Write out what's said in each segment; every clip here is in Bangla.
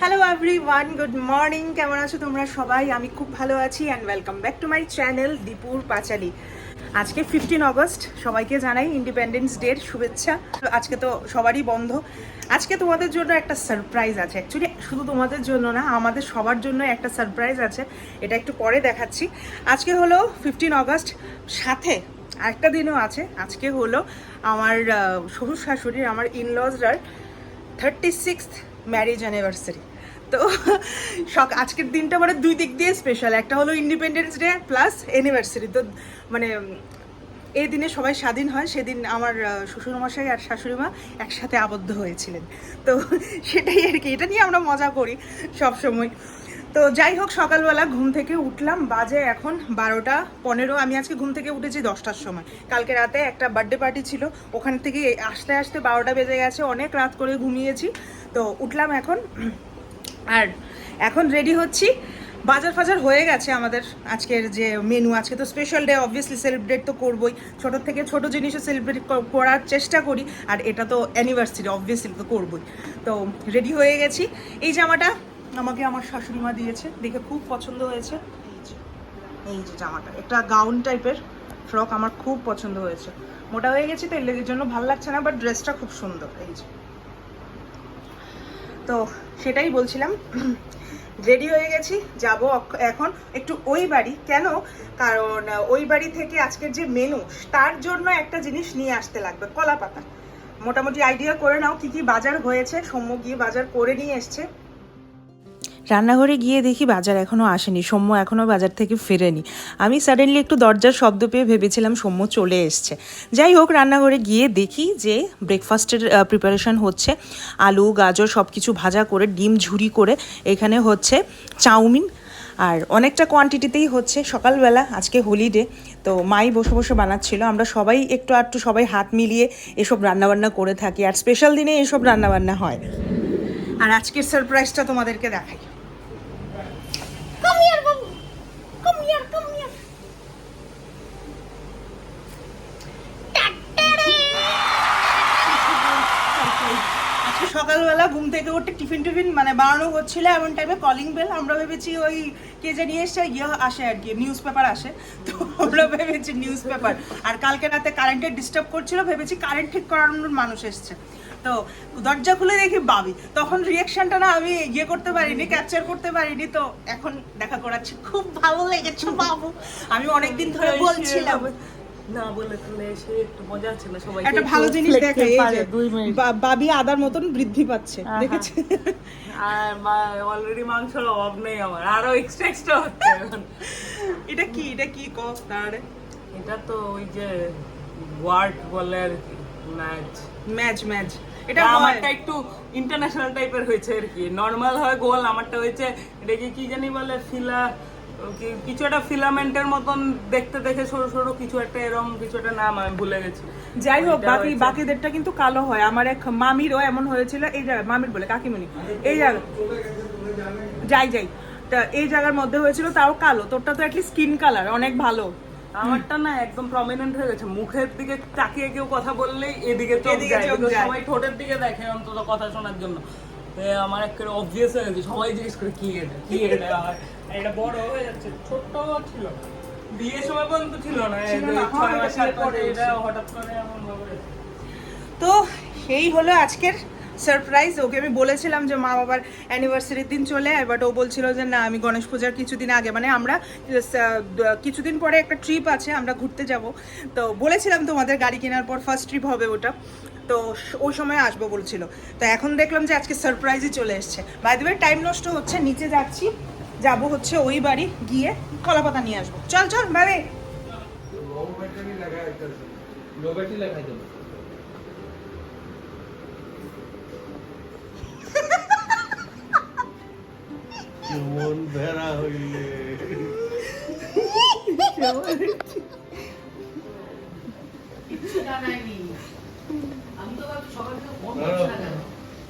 Hello everyone good morning কেমন আছো তোমরা সবাই? আমি খুব ভালো আছি and welcome back to my channel দীপুর পাঁচালি আজকে ফিফটিন অগস্ট সবাইকে জানাই ইন্ডিপেন্ডেন্স ডের শুভেচ্ছা। আজকে তো সবারই বন্ধ। আজকে তোমাদের জন্য একটা সারপ্রাইজ আছে। অ্যাকচুয়ালি শুধু তোমাদের জন্য না, আমাদের সবার জন্য একটা সারপ্রাইজ আছে। এটা একটু পরে দেখাচ্ছি। আজকে হলো ফিফটিন অগস্ট সাথে আরেকটা দিনও আছে। আজকে হলো আমার শ্বশুর শাশুড়ির, আমার ইনলজরার থার্টি সিক্সথ ম্যারেজ অ্যানিভার্সারি তো সক আজকের দিনটা মানে দুই দিক দিয়ে স্পেশাল একটা হলো ইন্ডিপেন্ডেন্স ডে প্লাস অ্যানিভার্সারি তো মানে এই দিনে সবাই স্বাধীন হয়। সেদিন আমার শ্বশুরমশাই আর শাশুড়িমা একসাথে আবদ্ধ হয়েছিলেন। তো সেটাই আর কি। এটা নিয়ে আমরা মজা করি সব সময় তো যাই হোক, সকালবেলা ঘুম থেকে উঠলাম। বাজে এখন বারোটা পনেরো। আমি আজকে ঘুম থেকে উঠেছি দশটার সময়। কালকে রাতে একটা বার্থডে পার্টি ছিল। ওখান থেকে আসতে আসতে বারোটা বেজে গেছে। অনেক রাত করে ঘুমিয়েছি। তো উঠলাম এখন। আর এখন রেডি হচ্ছি। বাজার ফাজার হয়ে গেছে আমাদের আজকের যে মেনু আজকে তো স্পেশাল ডে অবভিয়াসলি সেলিব্রেট তো করবোই। ছোটোর থেকে ছোট জিনিসও সেলিব্রেট করার চেষ্টা করি। আর এটা তো অ্যানিভার্সারি অবভিয়াসলি তো করবোই। তো রেডি হয়ে গেছি। এই জামাটা আমাকে আমার শাশুড়ি মা দিয়েছে, দেখে খুব পছন্দ হয়েছে। এই যে জামাটা একটা গাউন টাইপের ফ্রক আমার খুব পছন্দ হয়েছে। মোটা হয়ে গেছি তো, এর জন্য ভালো লাগছে না বাট ড্রেসটা খুব সুন্দর, এই যে। তো সেটাই বলছিলাম রেডি হয়ে গেছি, যাব এখন একটু ওই বাড়ি। কেন? কারণ ওই বাড়ি থেকে আজকের যে মেনু তার জন্য একটা জিনিস নিয়ে আসতে লাগবে কলা পাতা মোটামুটি আইডিয়া করে নাও কি কি বাজার হয়েছে সৌম্য গিয়ে বাজার করে নিয়ে এসছে। রান্নাঘরে গিয়ে দেখি বাজার এখনও আসেনি, সৌম্য এখনও বাজার থেকে ফেরেনি। আমি সাডেনলি একটু দরজার শব্দ পেয়ে ভেবেছিলাম সৌম্য চলে এসছে। যাই হোক, রান্নাঘরে গিয়ে দেখি যে ব্রেকফাস্টের প্রিপারেশন হচ্ছে। আলু, গাজর সব কিছু ভাজা করে, ডিম ঝুরি করে এখানে হচ্ছে চাউমিন। আর অনেকটা কোয়ান্টিটিতেই হচ্ছে। সকালবেলা, আজকে হোলিডে তো মাই বসে বসে বানাচ্ছিল। আমরা সবাই একটু আধটু সবাই হাত মিলিয়ে এসব রান্নাবান্না করে থাকি। আর স্পেশাল দিনে এসব রান্নাবান্না হয়। আর আজকের সারপ্রাইজটা তোমাদেরকে দেখাই। আজকে সকালবেলা ঘুম থেকে উঠে টিফিন টিফিন মানে বানানো হচ্ছিল, এমন টাইমে কলিং বেল আমরা ভেবেছি ওই কে জানি এসে ইয়ে আসে আর কি নিউজ পেপার আসে। তো আমরা ভেবেছি নিউজ পেপার আর কালকে রাতে কারেন্টের ডিস্টার্ব করছিল, ভেবেছি কারেন্ট ঠিক করানোর মানুষ এসছে। তো দরজা খুলে দেখি বাবি। তখন রিয়াকশনটা না আমি ইয়ে করতে পারিনি ক্যাপচার করতে পারিনি তো এখন দেখা করাচ্ছে। খুব ভালো লেগেছে বাবু। আমি অনেকদিন ধরে বলছিলাম। না বলে সে একটু মজা ছিল সবাই একটা ভালো জিনিস দেখে এই যে বা- বাবি আদার মতন বৃদ্ধি পাচ্ছে দেখেছে? আর অলরেডি মাংসের অভাব নেই আমার আরও এক্সট্রা এক্সট্রা হচ্ছে এটা কি? এটা কি তারে এটা তো ওই যে ওয়ার্ড বলে আর কি। ম্যাচ ম্যাচ ম্যাচ এটা আমারটা একটু ইন্টারন্যাশনাল টাইপের হয়েছে আর কি। নর্মাল হয় গোল আমারটা হয়েছে এটাকে কি জানি বলে ফিলা কিছু একটা ফিলামেন্টের মতন দেখতে দেখে সরু সরু কিছু একটা এরকম কিছু একটা নাম আমি ভুলে গেছি। যাই হোক বাকি বাকিদেরটা কিন্তু কালো হয়। আমার এক মামিরও এমন হয়েছিল এই জায়গায় মামির বলে কাকিমণি। এই জায়গা যাই যাই। তা এই জায়গার মধ্যে হয়েছিল তাও কালো। তোরটা তো অ্যাটলিস্ট স্কিন কালার অনেক ভালো। আমারটা না একদম প্রমিনেন্ট হয়ে গেছে। মুখের দিকে তাকিয়ে কেউ কথা বললেই এদিকে চোখ যায়। সবাই ঠোঁটের দিকে দেখে অন্তত কথা শোনার জন্য। তো আমার একেবারে অবভিয়াস হয়ে গেছে। সবাই জিজ্ঞেস করে কি এটা? কি এটা? এটা বড় হয়ে যাচ্ছে। ছোট্ট ছিল বিয়ের সময় পর্যন্ত ছিল না। এই ছিল না, যে ছয় হ্যাঁ, মাস পরে এটা হঠাৎ করে এমন ভাবে তো এই হলো আজকের সারপ্রাইজ ওকে আমি বলেছিলাম যে মা বাবার অ্যানিভার্সারির দিন চলে আয় বাট ও বলছিল যে না, আমি গণেশ পূজার কিছুদিন আগে মানে আমরা কিছুদিন পরে একটা ট্রিপ আছে, আমরা ঘুরতে যাব। তো বলেছিলাম তোমাদের গাড়ি কেনার পর ফার্স্ট ট্রিপ হবে ওটা। তো ওই সময় আসব বলছিল। তো এখন দেখলাম যে আজকে সারপ্রাইজই চলে এসছে। বাই দ্য টাইম নষ্ট হচ্ছে, নিচে যাচ্ছি, যাব হচ্ছে ওই বাড়ি, গিয়ে কলাপাতা নিয়ে আসব। চল চল, বাই লোবেটি লেখাই দেবো। মন ভেড়া হইলে।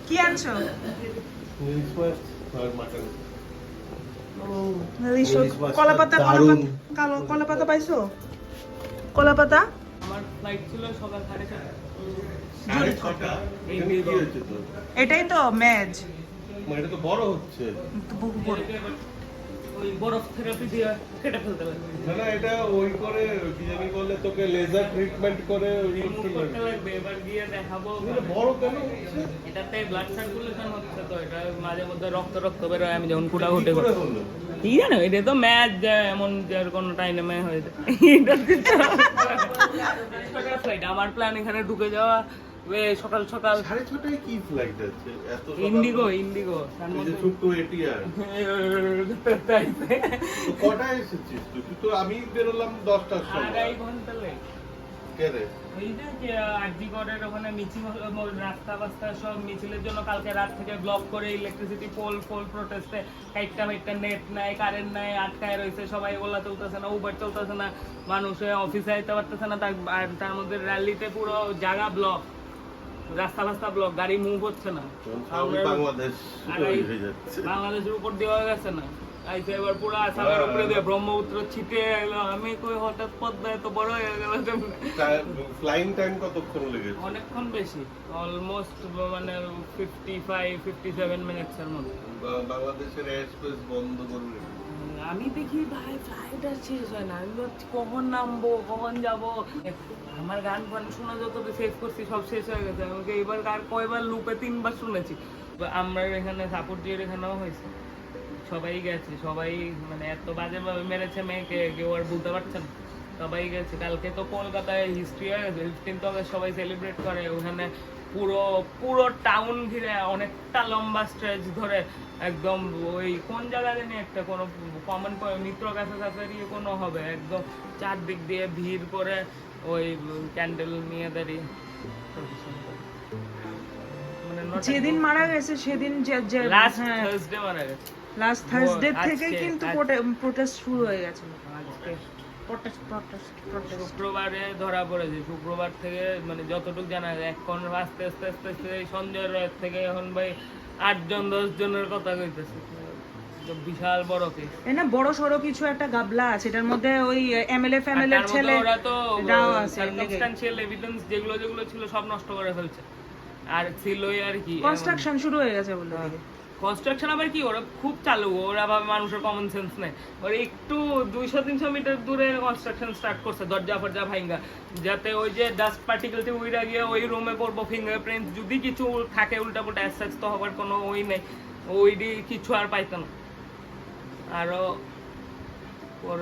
কি আনছো? মাটন ইলিশ- কলাপাতা কালো কলাপাতা পাইছো? কলাপাতা? আমার ফ্লাইট ছিল সকাল সাড়ে ছটা। কি এটাই তো ম্যাচ এটা তো বড় হচ্ছে। তো বহু বড়। ওই বরফ থেরাপি দিয়ে কেটে ফেলতে লাগবে না না এটা ওই করে কি জানি তোকে লেজার ট্রিটমেন্ট করে রিমুভ করতে করতে লাগবে। লাগবে এবার গিয়ে দেখাবো। এটা বড় কেন এটাতে ব্লাড সার্কুলেশন হচ্ছে তো এটা মাঝে মধ্যে রক্ত আমি যখন কুটা কি উঠে করে কি জানো এটা তো ম্যাচ এমন যার কোনো টাইমে হয়ে যায়। আমার প্ল্যান এখানে ঢুকে যাওয়া সকাল সকাল। সাড়ে ছটায় কি ফ্লাইট ইন্ডিগো ইন্ডিগো তার এই যে মধ্যে ছোট্ট এটিআর কটায় এসেছিস তুই? তুই তো আমি বেরোলাম দশটার সময়। আড়াই ঘণ্টা লেট ওখানে মিছিল রাস্তা বাস্তা সব মিছিলের জন্য কালকে রাত থেকে ব্লক করে ইলেকট্রিসিটি পোল পোল প্রোটেস্টে নেট নাই কারেন্ট নাই আটকায় রয়েছে সবাই ওলা চলতেছে না উবার চলতেছে না মানুষে অফিসে যেতে পারতেছে না তার মধ্যে র্যালিতে পুরো জায়গা ব্লক রাস্তা রাস্তা ব্লক গাড়ি মুভ হচ্ছে না। বাংলাদেশ বাংলাদেশের উপর দেওয়া গেছে না। আইসে এবার পুরো আসামের উপরে দিয়ে ব্রহ্মপুত্র ছিটে এলো। আমি কই হঠাৎ পদ্মা এত বড় হয়ে গেল ফ্লাইং টাইম কতক্ষণ লেগেছে? অনেকক্ষণ বেশি। অলমোস্ট মানে বাংলাদেশের বন্ধ করবে আমি দেখি ভাই ফ্লাইট আর শেষ হয় না। আমি ভাবছি কখন নামবো কখন যাব? আমার গান ফান শোনা যত শেষ করছি, সব শেষ হয়ে গেছে। আমাকে এবার আর কয়বার লুপে তিনবার শুনেছি। আমরা এখানে সাপোর্ট দিয়ে এখানেও হয়েছে। সবাই গেছে, সবাই মানে এত বাজেভাবে মেরেছে মেয়েকে, কেউ আর বলতে পারছে না। সবাই গেছে। কালকে তো কলকাতায় হিস্ট্রি হয়ে গেছে। ফিফটিন্থ অগস্ট সবাই সেলিব্রেট করে। ওখানে পুরো পুরো টাউন ঘিরে অনেকটা লম্বা স্ট্রেচ ধরে একদম ওই কোন জায়গা জানি একটা কোনো কমন মিত্র কাছে কাছে কোনো হবে। একদম চারদিক দিয়ে ভিড় করে ওই ক্যান্ডেল নিয়ে দাঁড়িয়ে। মানে যেদিন মারা গেছে সেদিন লাস্ট থার্সডে মারা গেছে। লাস্ট থার্সডে আজকে- কিন্তু প্রোটেস্ট শুরু হয়ে গেছে। শুক্রবারে ধরা পড়েছে। শুক্রবার থেকে মানে যতটুকু জানা যায় এখন আস্তে আস্তে আস্তে আস্তে সঞ্জয় রায় থেকে এখন ভাই আটজন দশ জনের কথা কইতেছে। বিশাল বড় কেস। না বড় সড়ো কিছু একটা গাবলা আছে এটার মধ্যে ওই এমএলএ ফ্যামিলির ছেলে ওরা তো। সার্কামস্টান্সিয়াল এভিডেন্স যেগুলো যেগুলো ছিল সব নষ্ট করে ফেলছে। আর ছিলই আর কি কনস্ট্রাকশন শুরু হয়ে গেছে বলে দিকে কনস্ট্রাকশন আবার কি ওরা খুব চালু ওরা ভাবে মানুষের কমন সেন্স নেই। ওরা একটু দুইশো তিনশো মিটার দূরে কনস্ট্রাকশন স্টার্ট করছে দরজা ফরজা ভাঙ্গা যাতে ওই যে ডাস্ট পার্টিকেলটি উইরা গিয়ে ওই রুমে পড়ব ফিঙ্গারপ্রিন্ট যদি কিছু থাকে উল্টা পুল্টা অ্যাসাচ তো হবার কোনো ওই নেই। ওইডি কিছু আর পাইতো না। আরও ওর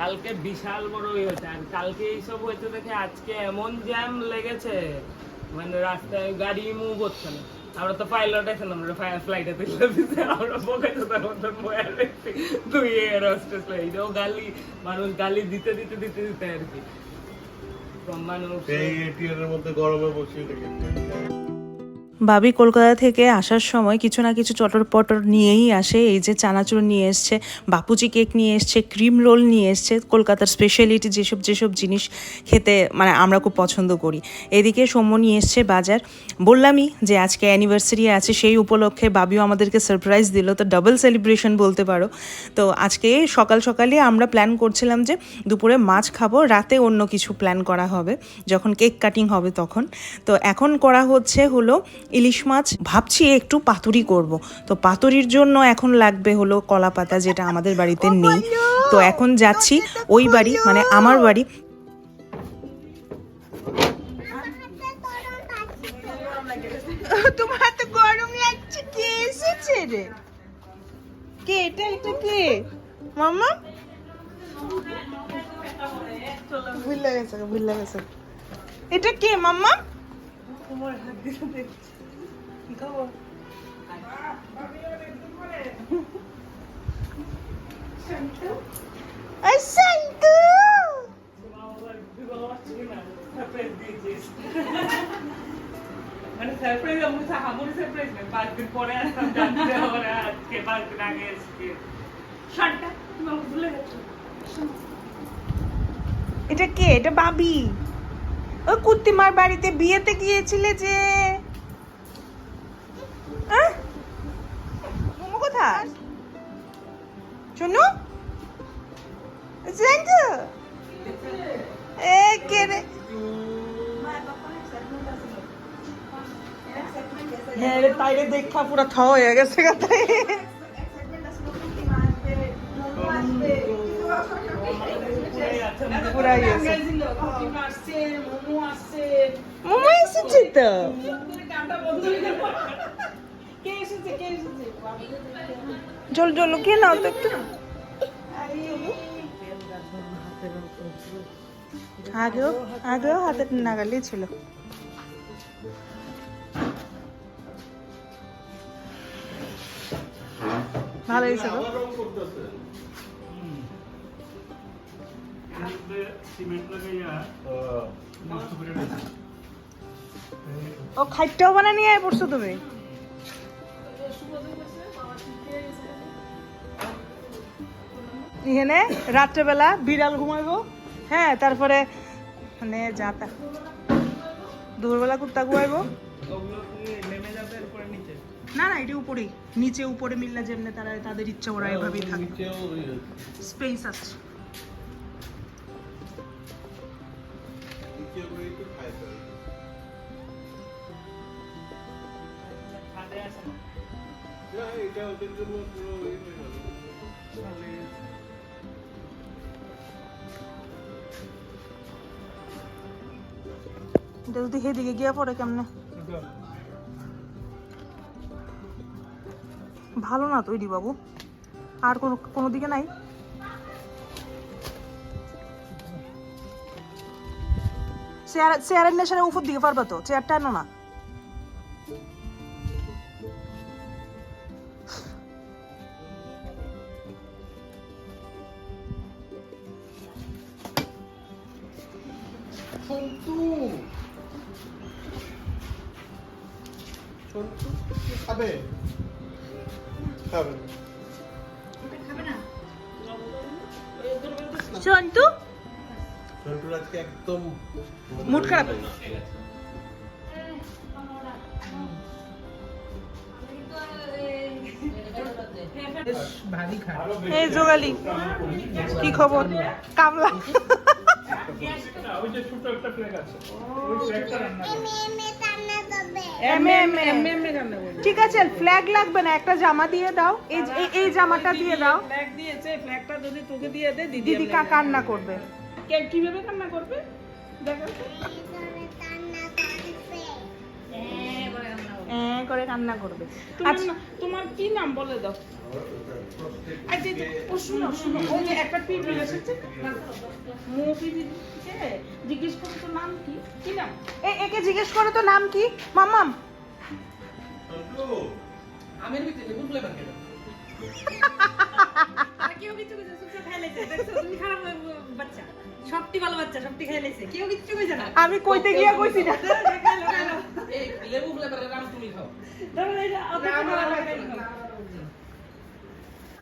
কালকে বিশাল বড় ইয়ে হয়েছে। আর কালকে এইসব হয়েছে দেখে আজকে এমন জ্যাম লেগেছে মানে রাস্তায় গাড়ি মুভ হচ্ছে না। আমরা তো পাইলট আছে আমরা ফ্লাইটে তুলে দিতে আমরা বকে তো তার মতন বয়ে রয়েছি তুই এয়ার হোস্টেস এইটাও গালি, মানুষ গালি দিতে দিতে দিতে দিতে আর কি। মানুষ এই এটিআর এর মধ্যে গরমে বসিয়ে রেখেছে বাবি কলকাতা থেকে আসার সময় কিছু না কিছু চটর পটর নিয়েই আসে। এই যে চানাচুর নিয়ে এসছে, বাপুজি কেক নিয়ে এসছে, ক্রিম রোল নিয়ে এসছে, কলকাতার স্পেশালিটি যেসব যেসব জিনিস খেতে মানে আমরা খুব পছন্দ করি। এদিকে সৌম্য নিয়ে এসছে বাজার। বললামই যে আজকে অ্যানিভার্সারি আছে, সেই উপলক্ষে বাবিও আমাদেরকে সারপ্রাইজ দিল। তো ডাবল সেলিব্রেশন বলতে পারো। তো আজকে সকাল সকালে আমরা প্ল্যান করছিলাম যে দুপুরে মাছ খাব, রাতে অন্য কিছু প্ল্যান করা হবে, যখন কেক কাটিং হবে তখন। তো এখন করা হচ্ছে হলো ইলিশ মাছ ভাবছি একটু পাতুরি করব। তো পাতুরির জন্য এখন লাগবে হলো কলা পাতা যেটা আমাদের বাড়িতে নেই। তো এখন যাচ্ছি ওই বাড়ি মানে আমার বাড়ি। তোমার তো গরম লাগছে কে এসেছে রে? কে এটা এটা কে? মামা? ভুলে ভুলে এটা কে মাম্মা আই শান্তু! মানে সারপ্রাইজ আমি হামুর সারপ্রাইজ না পাঁচ দিন পরে আসতাম জানতে হবে আজকে পাঁচ দিন আগে এসেছি। শার্টটা তুমি আমাকে ভুলে গেছো? এটা কে? এটা বাবি। ও কুত্তিমার বাড়িতে বিয়েতে গিয়েছিলে যে? হ্যাঁ দেখা পুরো থ হয়ে গেছে এসেছে তো। জল জল, কে নাও তো একটু। আগেও আগেও হাতের নাগালেই ছিল। ভালো হয়েছে করতেছে। ও। খাইটাও বানা নিয়ে আয় পড়ছো তুমি? এখানে রাত্রেবেলা বিড়াল ঘুমাইবো হ্যাঁ তারপরে মানে যাতা দুপুরবেলা কুত্তা ঘুমাইবো। ওগুলো নেমে যাবে এরপরে নিচে। না না এটি উপরেই। নিচে উপরে মিললে যেমনি তারা তাদের ইচ্ছা ওরা এভাবেই থাকে ইয়ে। স্পেস আছে। এটা ওদের জন্য পুরো ইয়ে হয়ে। এটা যদি সেদিকে গিয়া পড়ে কেমনে? ভালো না তৈরি বাবু। আর কোনো কোনো দিকে নাই। চেয়ার চেয়ারের নেশারে উপর দিকে পারবা তো? চেয়ারটা আনো না। সন্তু সন্তুর আজকে একদম মুড খারাপ। এই কি খবর? কামলা। ওই যে ছোট একটা ফ্ল্যাগ আছে। ওই ফ্ল্যাগটা রান্না ঠিক আছে ফ্ল্যাগ লাগবে না একটা জামা দিয়ে দাও। এই জামাটা দিয়ে দাও। ফ্ল্যাগ দিয়েছে ফ্ল্যাগটা যদি তোকে দিয়ে দে দিদি দিদি কা কান্না করবে। কীভাবে কান্না করবে? দেখো। হ্যাঁ করে কান্না করবে। আচ্ছা। তোমার কি নাম বলে দাও? আচ্ছা ও শুনো শুনো ওই যে একটা পিপি এসেছে। জিজ্ঞেস করো তো নাম কি? কি নাম? এ একে জিজ্ঞেস করো তো নাম কি? মাম্মাম। আমের ভিতরে লেবু ফ্লেভার কেউ কিছু কইছে সুসু খাই দেখছ তুমি খারাপ বাচ্চা। সবটি ভালো বাচ্চা সবটি খাই কেউ কিছু কইছে না। আমি কইতে গিয়া কইছি না। খাইলো খাইলো এই লেবু ফ্লেভারের নাম তুমি খাও। ধরো এটা